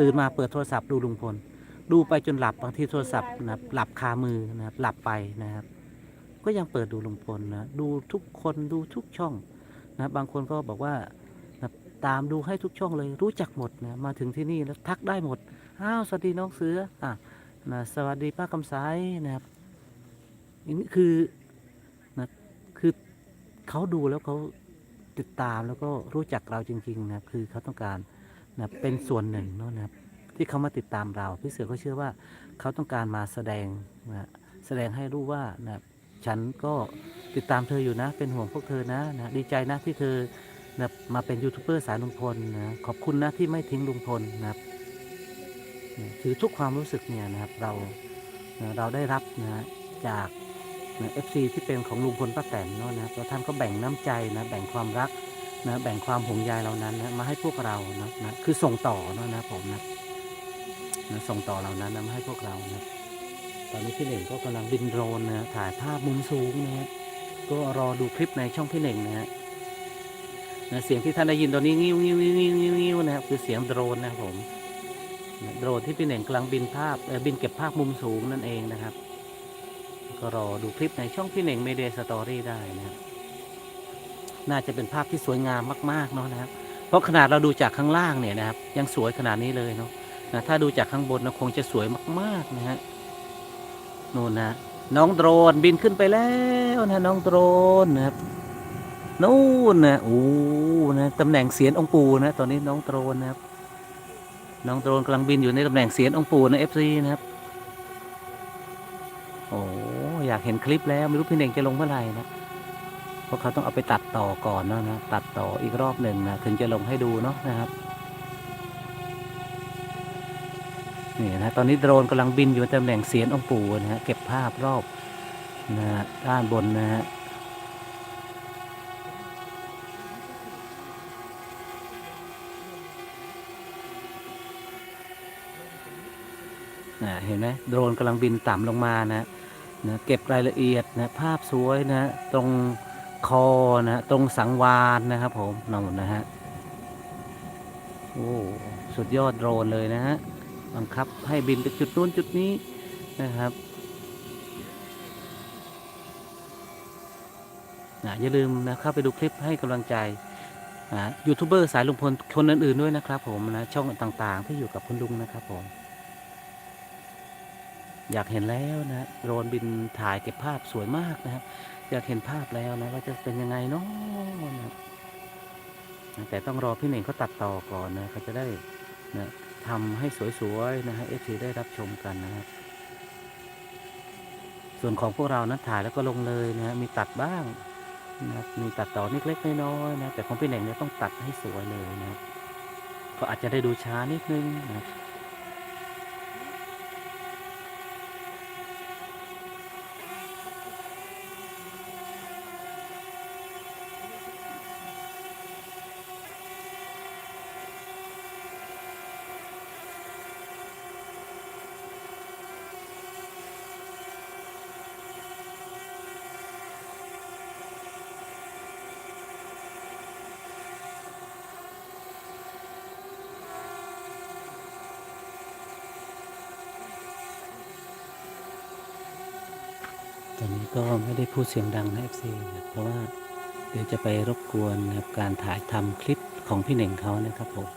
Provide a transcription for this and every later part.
ตื่นมาเปิดโทรศัพท์ดูลุงพล ดูไปจนหลับบางทีโทรศัพท์นะครับหลับคามือนะครับหลับไปนะครับ ก็ยังเปิดดูลุงพลนะดูทุกคนดูทุกช่องนะบางคนก็บอกว่านะตามดูให้ทุกช่องเลยรู้จักหมดนะมาถึงที่นี่แล้วทักได้หมดอ้าวสวัสดีน้องเสืออะนะสวัสดีป้ากำสายนะครับอันนี้คือนะคือเขาดูแล้วเขาติดตามแล้วก็รู้จักเราจริง ๆ นะคือเขาต้องการ นะเป็นส่วนหนึ่งเนาะนะครับ ที่เขามาติดตามเรา พี่เสือก็เชื่อว่าเขาต้องการมาแสดงนะแสดงให้รู้ว่านะฉันก็ติดตามเธออยู่นะ เป็นห่วงพวกเธอนะนะดีใจนะที่เธอนะมาเป็นยูทูบเบอร์สายลุงพลนะขอบคุณนะที่ไม่ทิ้งลุงพลนะครับนะคือทุกความรู้สึกเนี่ยนะครับเรานะเราได้รับนะจากเอฟซีที่เป็นของลุงพลป้าแตนเนาะนะแล้วท่านก็แบ่งน้ำใจนะแบ่งความรัก นะแบ่งความห่วงใยเรานั้นนะมาให้พวกเรานะนะคือส่งต่อนะนะผมนะนะส่งต่อเหล่านั้นนะมาให้พวกเรานะตอนนี้พี่เหน่งก็กำลังบินโดรนนะถ่ายภาพมุมสูงนะฮะก็รอดูคลิปในช่องพี่เหน่งนะฮะนะเสียงที่ท่านได้ยินตอนนี้งิ้วงิ้วงิ้วงิ้วงิ้วงิ้วนะครับคือเสียงโดรนนะครับผมนะโดรนที่พี่เหน่งกำลังบินภาพบินเก็บภาพมุมสูงนั่นเองนะครับ ก็รอดูคลิปในช่องพี่เหน่งเมเดสตอรี่ได้นะครับ น่าจะเป็นภาพที่สวยงามมากๆเนาะนะครับ เพราะขนาดเราดูจากข้างล่างเนี่ยนะครับ ยังสวยขนาดนี้เลยเนาะนะถ้าดูจากข้างบนนะคงจะสวยมากๆนะฮะนู่นนะน้องโดรนบินขึ้นไปแล้วนะน้องโดรนนะครับนู่นนะโอ้นะตำแหน่งเสียนองปูนะ ตอนนี้น้องโดรนนะครับ น้องโดรนกำลังบินอยู่ในตำแหน่งเสียนองปูนะเอฟซีนะครับโอ้อยากเห็นคลิปแล้วไม่รู้พี่เน่งจะลงเมื่อไหร่นะ เพราะเขาต้องเอาไปตัดต่อก่อนนะนะตัดต่ออีกรอบหนึ่งนะถึงจะลงให้ดูเนาะนะครับนี่นะตอนนี้โดรนกำลังบินอยู่ตำแหน่งเสียนองปู่นะฮะเก็บภาพรอบนะฮะด้านบนนะฮะนะเห็นไหมโดรนกำลังบินต่ำลงมานะนะเก็บรายละเอียดนะภาพสวยนะตรง คอนะตรงสังวานนะครับ ผมนั่นนะฮะโอ้สุดยอดโดรนเลยนะฮะบังคับให้บินไปจุดนู้นจุดนี้นะครับนะอย่าลืมนะเข้าไปดูคลิปให้กำลังใจนะยูทูบเบอร์สายลุงพลคนอื่นๆด้วยนะครับ ผมนะช่องต่างๆ ที่อยู่กับคุณลุงนะครับผม อยากเห็นแล้วนะโดรนบินถ่ายเก็บภาพสวยมากนะครับ อยากเห็นภาพแล้วนะว่าจะเป็นยังไงเนาะแต่ต้องรอพี่เหน่งเขาตัดต่อก่อนนะเขาจะได้นะทำให้สวยๆนะฮะเอฟซีได้รับชมกันนะครับส่วนของพวกเรานั้นถ่ายแล้วก็ลงเลยนะมีตัดบ้างนะมีตัดต่อนิดเล็กน้อยๆนะแต่ของพี่เหน่งเนี่ยต้องตัดให้สวยเลยนะก็อาจจะได้ดูช้านิดนึงนะ อนนี้ก็ไม่ได้พูดเสียงดังนะ FC นะเพราะว่าเดี๋ยวจะไปรบกวนนะครับการถ่ายทำคลิปของพี่เหน่งเขานะครับผม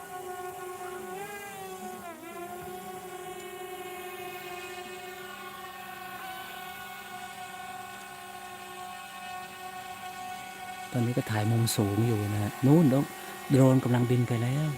ตอนนี้ก็ถ่ายมุมสูงอยู่นะฮะนู่นโดโดรนกำลังบินไปแล้ว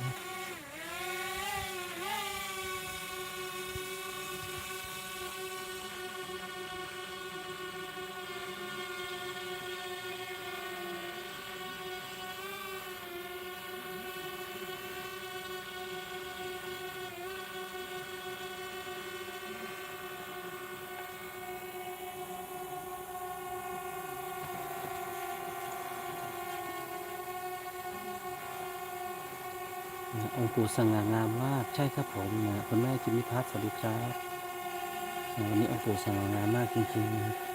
องค์ปู่สง่างามมาก ใช่ครับผมนะคุณแม่จิมมิพัฒน์สวัสดีครับวันนี้องค์ปู่สง่างามมากจริงๆนะครับ